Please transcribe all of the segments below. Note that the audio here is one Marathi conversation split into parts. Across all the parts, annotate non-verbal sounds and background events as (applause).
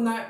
पुन्हा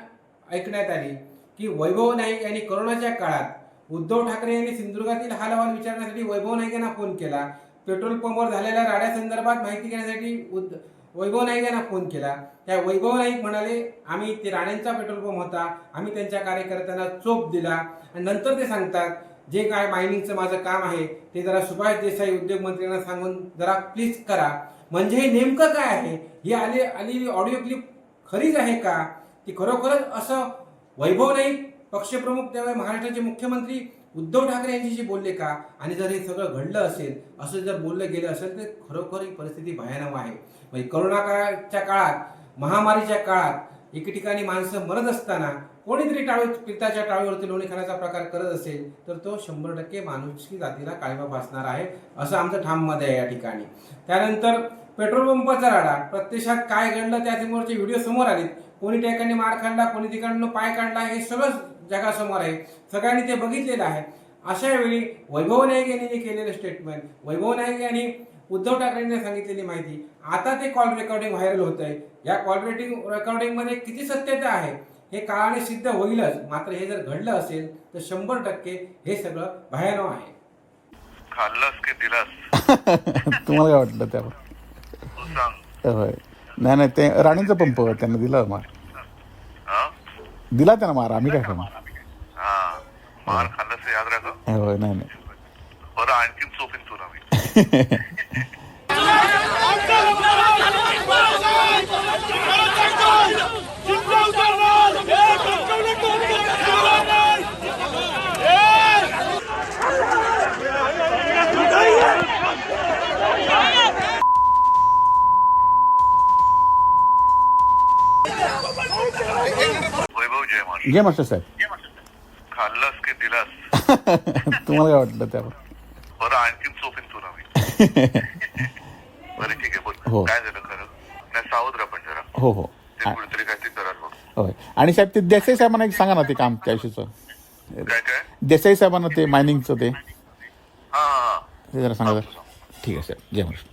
ऐकण्यात आली की वैभव नाईक यांनी करोनाच्या काळात उद्धव ठाकरे यांनी सिंधुदुर्गातील हाल अहवाल विचारण्यासाठी वैभव नाईक यांना फोन केला. पेट्रोल पंपवर झालेल्या राड्यासंदर्भात माहिती घेण्यासाठी उद्ध वैभव नाईक यांना फोन केला. त्या वैभव नाईक म्हणाले आम्ही ते राण्यांचा पेट्रोल पंप होता. आम्ही त्यांच्या कार्यकर्त्यांना चोप दिला. आणि नंतर ते सांगतात जे काय मायनिंगचं माझं काम आहे ते जरा सुभाष देसाई उद्योग मंत्र्यांना सांगून जरा प्लीज करा. म्हणजे हे नेमकं काय आहे? हे आली आलेली ऑडिओ क्लिप खरीच आहे का? ती खरोखरच असं वैभव नाही? पक्षप्रमुख त्यावेळी महाराष्ट्राचे मुख्यमंत्री उद्धव ठाकरे यांच्याशी बोलले का? आणि जर हे सगळं घडलं असेल असं जर बोललं गेलं असेल तर खरोखर ही परिस्थिती भयानक आहे. म्हणजे करोना काळाच्या काळात महामारीच्या काळात एके ठिकाणी माणसं मरत असताना कोणीतरी टाळू पित्ताच्या टाळीवरती लोणी खाण्याचा प्रकार करत असेल तर तो शंभर टक्के माणुसकी जातीला काळीबा भासणार आहे असं आमचं ठाम मत आहे या ठिकाणी. त्यानंतर पेट्रोल पंपाचा राडा. प्रत्यक्षात काय घडलं त्या समोरचे व्हिडिओ समोर आलेत. कोणी ठिकाणी मार खाल्ला कोणी ठिकाणी पाय काढला हे सगळं जगासमोर आहे. सगळ्यांनी ते बघितलेलं आहे. अशा वेळी वैभव नाईक यांनी जे केलेलं स्टेटमेंट वैभव नाईक यांनी उद्धव ठाकरेंनी सांगितलेली माहिती. आता ते कॉल रेकॉर्डिंग व्हायरल होत आहे. या कॉल रेटिंग रेकॉर्डिंगमध्ये किती सत्यता आहे हे काळाने सिद्ध होईलच. मात्र हे जर घडलं असेल तर शंभर टक्के हे सगळं भयानक आहे. खाल्लास की दिलास? (laughs) तुम्हाला काय वाटलं त्यावर? होय. नाही नाही ते राणीचा पंप त्यांना दिला मार. हा? दिला त्यांना मार आम्ही काय राख होय नाही नाही. बरं (laughs) जय मार जय मास्टर साहेब. खाल्लास की दिलास. (laughs) तुम्हाला काय वाटलं त्यावर? बरं आणखीन चोपीन तुला मी. (laughs) बरं ठीक आहे हो. बोल काय झालं खरं? नाही सावध राहा पण जरा. हो हो. ते कुठेतरी काहीतरी बघ होय. आणि साहेब ते देसाई साहेबांना एक सांगा ना ते काम त्याविषयीचं काय काय? देसाई साहेबांना ते मायनिंगचं ते. हा हा हा. ते जरा सांगा जरा. ठीक आहे साहेब. जय महाराष्ट्र